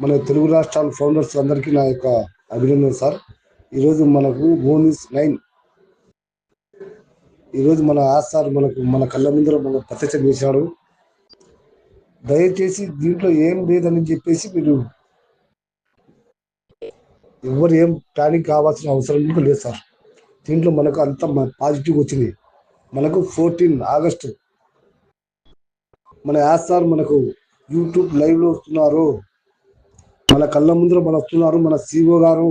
మన తెలుగు రాష్ట్రాల ఫౌండర్స్ అందరికీ నా యొక్క అభినందన సార్. ఈరోజు మనకు బోనస్ నైన్. ఈరోజు మన ఆస్థార్ మనకు మన కళ్ళ ముందర మన ప్రత్యక్షం చేశాడు. దయచేసి దీంట్లో ఏం లేదని చెప్పేసి మీరు ఎవరు ఏం ప్లానింగ్ కావాల్సిన అవసరం కూడా లేదు సార్. దీంట్లో మనకు అంత పాజిటివ్ వచ్చింది. మనకు ఫోర్టీన్ ఆగస్టు. మన యాస్ సార్ మనకు యూట్యూబ్ లైవ్లో వస్తున్నారు. మన కళ్ళ ముందర మన వస్తున్నారు మన సిఓ గారు.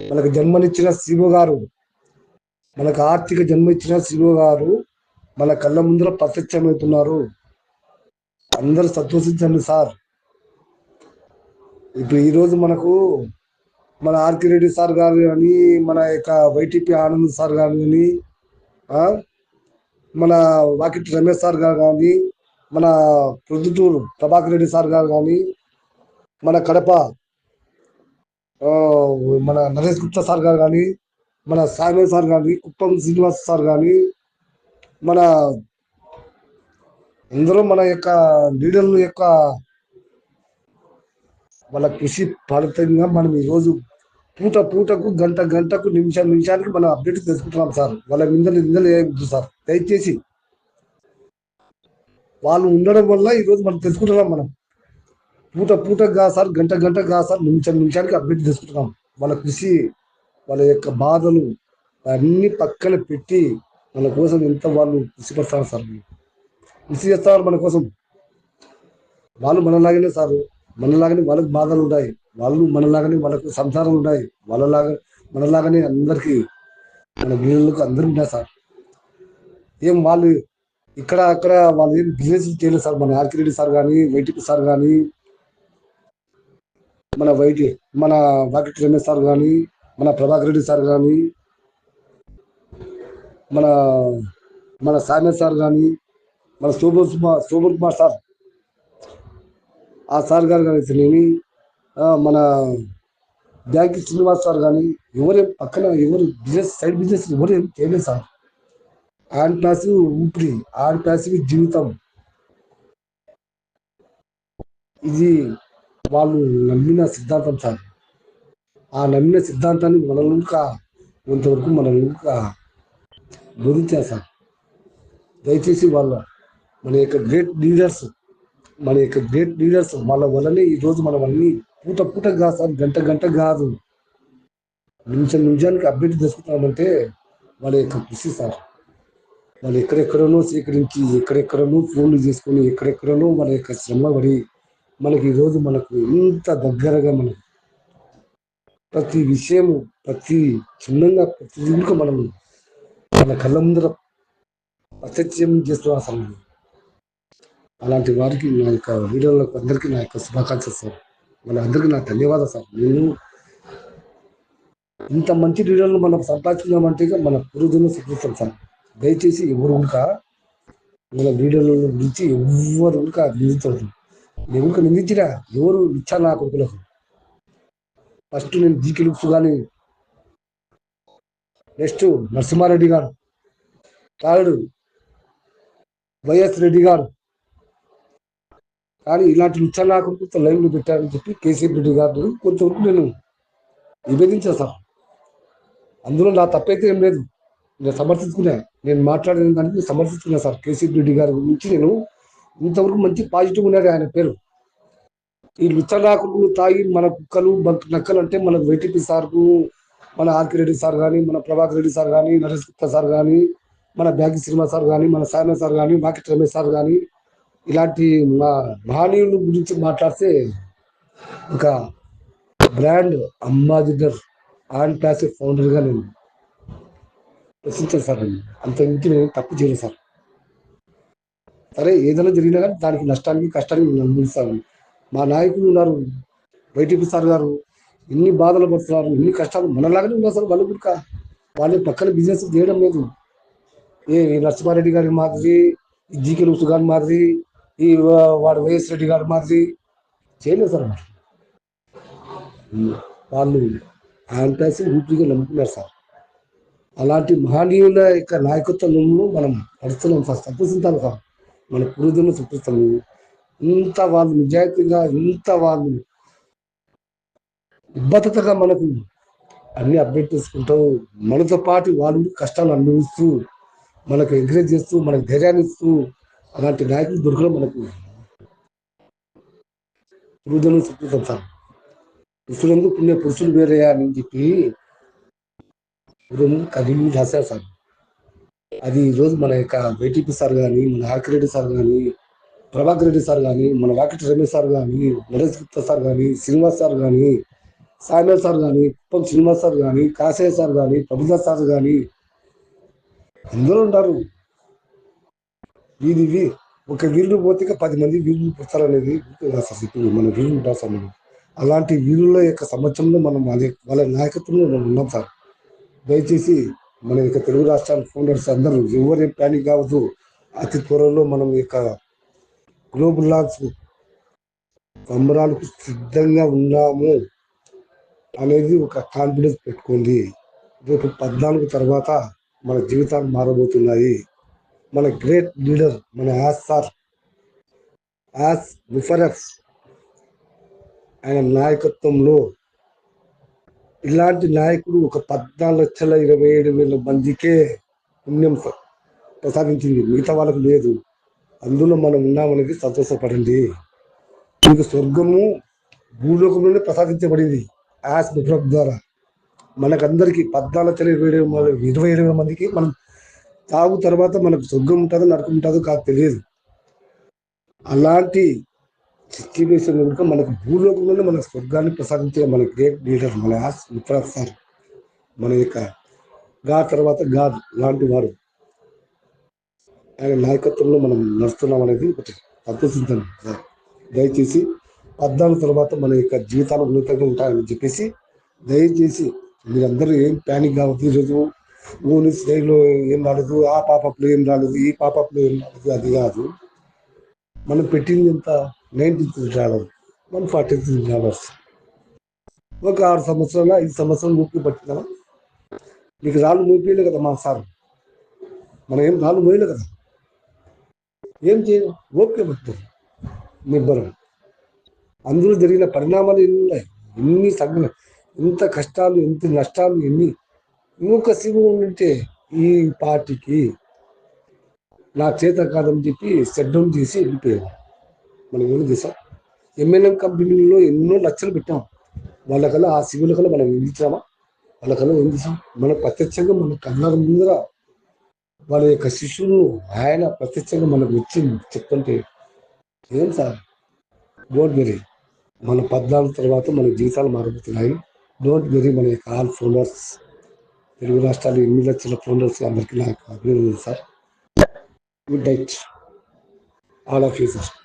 మనకు జన్మనిచ్చిన సిఓ గారు. మనకు ఆర్థిక జన్మ ఇచ్చిన సిఓ గారు మన కళ్ళ ముందర ప్రత్యక్షమవుతున్నారు. అందరూ సంతోషించండి సార్. ఇప్పుడు ఈరోజు మనకు మన ఆర్కి రెడ్డి సార్ గారు కానీ మన యొక్క వైటీపీ ఆనంద్ సార్ గారు కానీ మన వాకిట్ రమేష్ సార్ గారు కానీ మన ప్రొద్దుటూరు ప్రభాకర్ రెడ్డి సార్ గారు కానీ మన కడప మన నరేష్ గుప్తా సార్ గారు కానీ మన సాయిమే సార్ కానీ కుప్పం శ్రీనివాస్ సార్ కానీ మన అందరూ మన యొక్క లీడర్ల యొక్క వాళ్ళ కృషి ఫలితంగా మనం ఈరోజు పూట పూటకు గంట గంటకు నిమిషం నిమిషానికి మనం అప్డేట్ తెలుసుకుంటున్నాం సార్. వాళ్ళ నిందలు నిందలు ఏమి సార్. దయచేసి వాళ్ళు ఉండడం వల్ల ఈరోజు మనం తెలుసుకుంటున్నాం మనం. పూట పూట కా సార్ గంట గంట కా సార్ నిమిషం నిమిషానికి అప్డేట్ చేసుకుంటున్నాం. వాళ్ళ కృషి వాళ్ళ యొక్క బాధలు అన్ని పక్కన పెట్టి మన కోసం ఎంత వాళ్ళు కృషి పడతారు సార్. కృషి చేస్తారు మన కోసం. వాళ్ళు మనలాగానే సార్. మనలాగానే వాళ్ళకి బాధలు ఉన్నాయి వాళ్ళు మనలాగానే వాళ్ళకు సంసారం ఉన్నాయి వాళ్ళలాగా మనలాగానే అందరికీ మన గిళ్ళకు అందరూ ఉన్నాయి సార్. ఏం వాళ్ళు ఇక్కడ అక్కడ వాళ్ళు ఏం బిజినెస్ చేయలేదు సార్. మన ఆర్కిరెడ్డి సార్ కానీ వైటిపి సార్ కానీ మన వైటి మన వాకిట్ రమేష్ సార్ కానీ మన ప్రభాకర్ రెడ్డి సార్ కానీ మన మన సామ్య సార్ కానీ మన super Kumar super Kumar sir. ఆ సార్ గారు కానీ మన బ్యాంక్ శ్రీనివాస్ సార్ కానీ ఎవరేం పక్కన ఎవరు బిజినెస్ సైడ్ బిజినెస్ ఎవరేం చేయలేదు సార్. ఆన్ ప్యాసివ్ ఊపిరి ఆన్ ప్యాసివ్ జీవితం. ఇది వాళ్ళు నమ్మిన సిద్ధాంతం సార్ ఆ నమ్మిన సిద్ధాంతాన్ని మనలుగా కొంతవరకు ఇంకా బోధించారు సార్ దయచేసి వాళ్ళ మన యొక్క గ్రేట్ లీడర్స్ మన యొక్క గ్రేట్ లీడర్స్ వాళ్ళ వల్లనే ఈరోజు మనం అన్ని పూట పూట కాదు సార్ గంట గంట కాదు. నిమిషం నిమిషానికి అప్డేట్ తెచ్చుకుంటామంటే వాళ్ళ యొక్క కృషి సార్. వాళ్ళు ఎక్కడెక్కడనో సేకరించి ఎక్కడెక్కడనో ఫోన్లు చేసుకొని ఎక్కడెక్కడనో మన యొక్క శ్రమ పడి మనకి ఈరోజు మనకు ఇంత దగ్గరగా మనకు ప్రతి విషయము ప్రతి చిన్నంగా ప్రతి దీనికి మనం మన కళ్ళ ముందర ప్రత్యక్షం చేస్తున్నాం అసలు అలాంటి వారికి నా యొక్క వీడియోలకు అందరికీ నా యొక్క శుభాకాంక్షలు సార్. వాళ్ళందరికీ నా ధన్యవాదాలు సార్. నేను ఇంత మంచి వీడియోలు మనం సంపాదించుకున్నామంటే మన పురుదును సిద్ధిస్తాం సార్. దయచేసి ఎవరు ఉడక మన వీడియోల గురించి ఎవరు ఉడక నిందించవద్దు నేను ఉడక నిందించినా ఎవరు ఇచ్చారు నా కొడుకులకు? ఫస్ట్ నేను జీకి లుక్స్ కానీ నెక్స్ట్ నరసింహారెడ్డి గారు థర్డ్ వైఎస్ రెడ్డి గారు. కానీ ఇలాంటి లుచ్చా కొడుకుతో లైన్లు పెట్టారని చెప్పి కేసీఆర్ రెడ్డి గారు కొంతవరకు నేను నివేదించాను సార్. అందులో నా తప్పైతే ఏం లేదు. నేను సమర్థించుకున్నా. నేను మాట్లాడిన దానికి సమర్థించుకున్నా సార్ కేసీఆర్ రెడ్డి గారి గురించి. నేను ఇంతవరకు మంచి పాజిటివ్ ఉన్నది ఆయన పేరు. ఈ లుచ్చలాకులు తాగి మన కుక్కలు నక్కలు అంటే మన వైటీపీ సార్కు మన ఆర్కి రెడ్డి సార్ కానీ మన ప్రభాకర్ రెడ్డి సార్ కానీ నరేష్ గుప్తా సార్ కానీ మన బ్యాగి సినిమా సార్ కానీ మన సాయన సార్ కానీ మాకెట్ రమేష్ సార్ కానీ ఇలాంటి మా మహనీయుల గురించి మాట్లాడితే ఒక బ్రాండ్ అంబాసిడర్ ఆన్ ప్యాసివ్ ఫౌండర్గా నేను ప్రశ్నించాను సార్. అంత ఇంటి నేను తప్పు చేయలేదు సార్. సరే ఏదైనా జరిగినా కానీ దానికి నష్టానికి కష్టానికి నేను మా నాయకులు ఉన్నారు వైటీపీ సార్ గారు ఎన్ని బాధలు పడుతున్నారు ఎన్ని కష్టాలు మనలాగానే ఉన్నారు సార్ వాళ్ళు కూడా వాళ్ళు పక్కన బిజినెస్ చేయడం లేదు. ఏ నరసింహారెడ్డి గారి మాదిరి జీకే లూసు గారి మాదిరి ఈ వాడు వైఎస్ రెడ్డి గారి మాదిరి చేయలేదు సార్ వాళ్ళు. ఆయన పేసి ఊపిరిగా నమ్ముకున్నారు సార్. అలాంటి మహనీయుల యొక్క నాయకత్వంలో మనం నడుస్తున్నాం సార్. సంతోషించాలి సార్. మన పురుదులను చూపిస్తాము. ఇంత వాళ్ళు నిజాయితీగా ఇంత వాళ్ళు నిబద్ధతగా మనకు అన్ని అప్డేట్ చేసుకుంటూ మనతో పాటు వాళ్ళు కష్టాలు అనుభవిస్తూ మనకు ఎంకరేజ్ చేస్తూ మనకు ధైర్యాన్ని ఇస్తూ అలాంటి నాయకులు దొరకడం మనకు పురుజనం సుకృతం పురుషులందు పుణ్య పురుషులు వేరే అని చెప్పి పూర్వం కదిలి రాశారు సార్. అది ఈరోజు మన యొక్క వైటీపీ సార్ కానీ మన హాకిరెడ్డి సార్ కానీ ప్రభాకర్ రెడ్డి సార్ కానీ మన వాకిటి రమేష్ సార్ కానీ నరేష్ గుప్తా సార్ కానీ శ్రీనివాస్ సార్ కానీ సాయినాథ్ సార్ కానీ కుప్పం శ్రీనివాస్ సార్ కానీ కాశయ్య సార్ కానీ ప్రభుదాస్ సార్ కానీ అందరూ ఉంటారు. ఇది ఒక వీరుడు పోతే పది మంది వీరులు పుడతారనేది చెప్పింది. మన వీరులు ఉంటారు సార్ మనం. అలాంటి వీరుల యొక్క సంవత్సరంలో మనం వాళ్ళ వాళ్ళ నాయకత్వంలో మనం ఉన్నాం సార్. దయచేసి మన యొక్క తెలుగు రాష్ట్రాల ఫౌండర్స్ అందరూ ఎవరు ప్లానింగ్ కావద్దు. అతి త్వరలో మనం ఈ యొక్క గ్లోబల్ లాంచ్ సంబరాలకు సిద్ధంగా ఉన్నాము అనేది ఒక కాన్ఫిడెన్స్ పెట్టుకోండి రేపు పద్నాలుగు తర్వాత మన జీవితాలు మారబోతున్నాయి. మన గ్రేట్ లీడర్ మన యాస్ సార్ యాస్ ముఫరఫ్ ఆయన నాయకత్వంలో ఇలాంటి నాయకుడు ఒక పద్నాలుగు లక్షల ఇరవై ఏడు వేల మందికే పుణ్యం ప్రసాదించింది. మిగతా వాళ్ళకు లేదు. అందులో మనం ఉన్నామనేది సంతోషపడండి. మీకు స్వర్గము భూలోకంలోనే ప్రసాదించబడింది. యాస్ నెట్వర్క్ ద్వారా. మనకందరికీ పద్నాలుగు లక్షల ఇరవై ఏడు ఇరవై ఏడు వేల మందికి మనం తాగు తర్వాత మనకు స్వర్గం ఉంటుందో నరకం ఉంటుందో కాదు తెలియదు. అలాంటి సిచ్యువేషన్ కనుక మనకు భూలోకంలోనే మన స్వర్గాన్ని ప్రసాదించే మన గ్రేట్ లీడర్ మన యాస్ సార్ మన యొక్క గా తర్వాత గా లాంటి వారు. ఆయన నాయకత్వంలో మనం నడుస్తున్నాం అనేది ఒకటి సంతోషించండి సార్. దయచేసి పద్నాలుగు తర్వాత మన యొక్క జీవితాలు ఉన్నతంగా ఉంటాయని చెప్పేసి దయచేసి మీరందరూ ఏం ప్యానిక్ కావద్దు ఈరోజు. ఓని స్టైల్లో ఏం రాలేదు ఆ పాపప్లో ఏం రాలేదు ఈ పాపప్లో ఏం రాలేదు అది కాదు. మనం పెట్టింది ఎంత? Ninety three dollar. One forty three dollars. ఒక ఆరు సంవత్సరాలు ఐదు సంవత్సరాలు నూపి పట్టిందా నీకు రాళ్ళు నూపిలే కదా మా సార్ మనం ఏం రాళ్ళు మోయలే కదా? ఏం చేయాలి ఓపిక పట్టు. నిబ్బరం. అందులో జరిగిన పరిణామాలు ఎన్ని ఉన్నాయి? ఎన్ని తగ్గిన ఎంత కష్టాలు ఎంత నష్టాలు ఎన్ని? ఇంకొక శివం ఉంటే ఈ పార్టీకి నా చేత కాదని చెప్పి సెట్ డౌన్ చేసి వెళ్ళిపోయారు. మనం ఏం చేసాం ఎంఎన్ఎం కంపెనీలో ఎన్నో లక్షలు పెట్టాం. వాళ్ళకల్లా ఆ సివిల్ కల్లా మనం ఎందించామా వాళ్ళకల్లా ఏం చేసాం మన ప్రత్యక్షంగా మన కళ్ళ ముందర వాళ్ళ యొక్క శిష్యులను ఆయన ప్రత్యక్షంగా మనకు వచ్చి చెప్తుంటే ఏం సార్? డోంట్ వెరీ మన పద్నాలుగు తర్వాత మన జీవితాలు మారిపోతున్నాయి. డోంట్ వెరీ మన యొక్క ఆల్ ఫోల్డర్స్ తెలుగు రాష్ట్రాలు ఎన్ని లక్షల ఫోనర్స్ అందరికీ నాకు అభినందన సార్. Good night, all of you, sir.